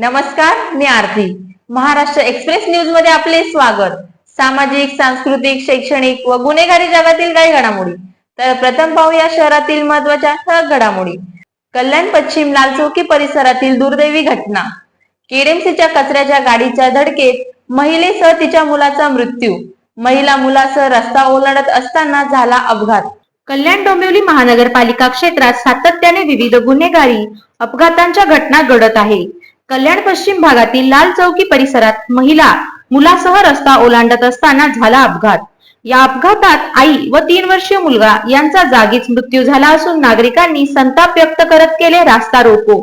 नमस्कार मी आरती. महाराष्ट्र एक्सप्रेस न्यूजमध्ये आपले स्वागत. सामाजिक सांस्कृतिक शैक्षणिक व गुन्हेगारी जगातील काही घडामोडी. तर प्रथम पाहूया शहरातील महत्त्वाच्या ठळक घडामोडी. कल्याण पश्चिम लाल चौकी परिसरातील दुर्दैवी घटना. केडीएमसीच्या कचऱ्याच्या गाडीच्या धडकेत महिलेसह तिच्या मुलाचा मृत्यू. महिला मुलासह रस्ता ओलांडत असताना झाला अपघात. कल्याण डोंबिवली महानगरपालिका क्षेत्रात सातत्याने विविध गुन्हेगारी अपघातांच्या घटना घडत आहे. कल्याण पश्चिम भागातील लाल चौकी परिसरात महिला मुलासह रस्ता ओलांडत असताना झाला अपघात. या अपघातात आई व तीन वर्षीय मुलगा यांचा जागीच मृत्यू झाला असून नागरिकांनी संताप व्यक्त करत केले रास्ता रोको.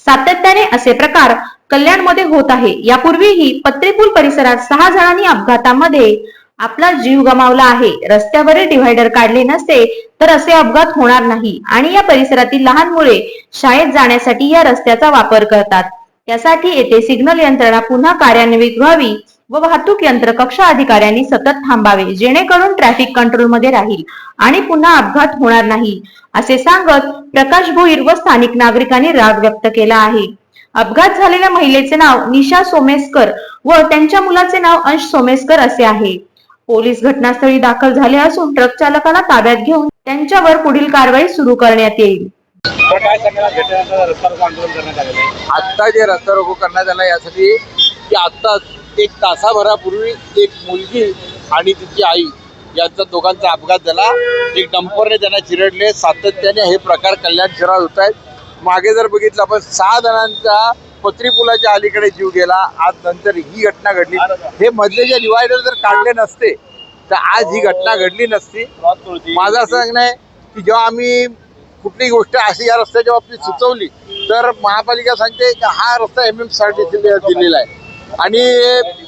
सातत्याने असे प्रकार कल्याणमध्ये होत आहे. यापूर्वीही पत्रेपूल परिसरात सहा जणांनी अपघातामध्ये आपला जीव गमावला आहे. रस्त्यावरील डिव्हायडर काढले नसते तर असे अपघात होणार नाही आणि या परिसरातील लहान मुले शाळेत जाण्यासाठी या रस्त्याचा वापर करतात. त्यासाठी येथे सिग्नल यंत्रणा पुन्हा कार्यान्वित व्हावी व वाहतूक यंत्र कक्ष अधिकाऱ्यांनी सतत थांबावे जेणेकरून ट्रॅफिक कंट्रोलमध्ये राहील आणि पुन्हा अपघात होणार नाही असे सांगत प्रकाश भोईर व स्थानिक नागरिकांनी राग व्यक्त केला आहे. अपघात झालेल्या महिलेचे नाव निशा सोमेस्कर व त्यांच्या मुलाचे नाव अंश सोमेस्कर असे आहे. पोलीस घटनास्थळी दाखल झाले असून ट्रक चालकाला ताब्यात घेऊन त्यांच्यावर पुढील कारवाई सुरू करण्यात येईल. आत्ता जे रस्ता रोको करण्यात आला यासाठी की आत्ता एक तासाभरापूर्वी एक मुलगी आणि तिची आई यांचा दोघांचा अपघात झाला. एक डंपरने त्यांना चिरडले. सातत्याने हे प्रकार कल्याण शहरात होत आहेत. मागे जर बघितलं आपण सहा जणांचा पत्री पुलाच्या अलीकडे जीव गेला. आज नंतर ही घटना घडली. हे मधले जे डिवायडर जर काढले नसते तर आज ही घटना घडली नसती. माझं असं सांगणं आहे की जेव्हा आम्ही कुठलीही गोष्ट अशी या रस्त्याच्या बाबतीत सुचवली तर महापालिका सांगते की हा रस्ता एम एमसाठी दिलेला आहे. आणि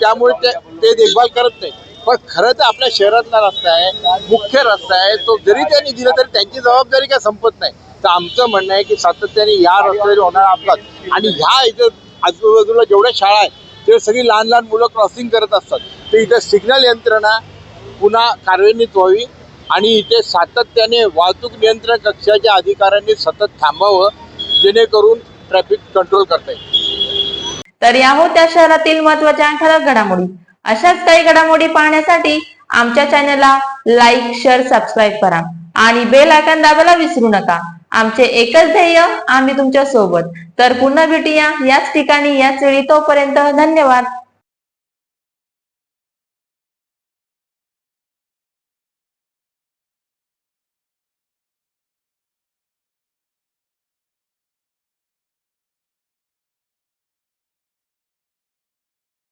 त्यामुळे ते ते देखभाल करत नाही. पण खरं तर आपल्या शहरातला रस्ता आहे मुख्य रस्ता आहे तो जरी त्यांनी दिला तरी त्यांची जबाबदारी काय संपत नाही. तर आमचं म्हणणं आहे की सातत्याने या रस्त्यावर होणारा अपघात. आणि ह्या इथं आजूबाजूला जेवढ्या शाळा आहेत ते सगळी लहान लहान मुलं क्रॉसिंग करत असतात. तर इथं सिग्नल यंत्रणा पुन्हा कार्यान्वित व्हावी. आणि इथे सातत्याने वाहतूक नियंत्रण कक्षाच्या अधिकाऱ्यांनी सतत थांबावं जेणेकरून ट्रॅफिक कंट्रोल करता येईल. तर या होत्या शहरातील महत्त्वाच्या ठळक घडामोडी. अशाच काही घडामोडी पाहण्यासाठी आमच्या चॅनलला लाईक शेअर सबस्क्राईब करा आणि बेल आयकॉन दाबायला विसरू नका. आमचे एकच ध्येय आम्ही तुमच्यासोबत तर पुन्हा भेटूया याच ठिकाणी याच वेळी तोपर्यंत धन्यवाद.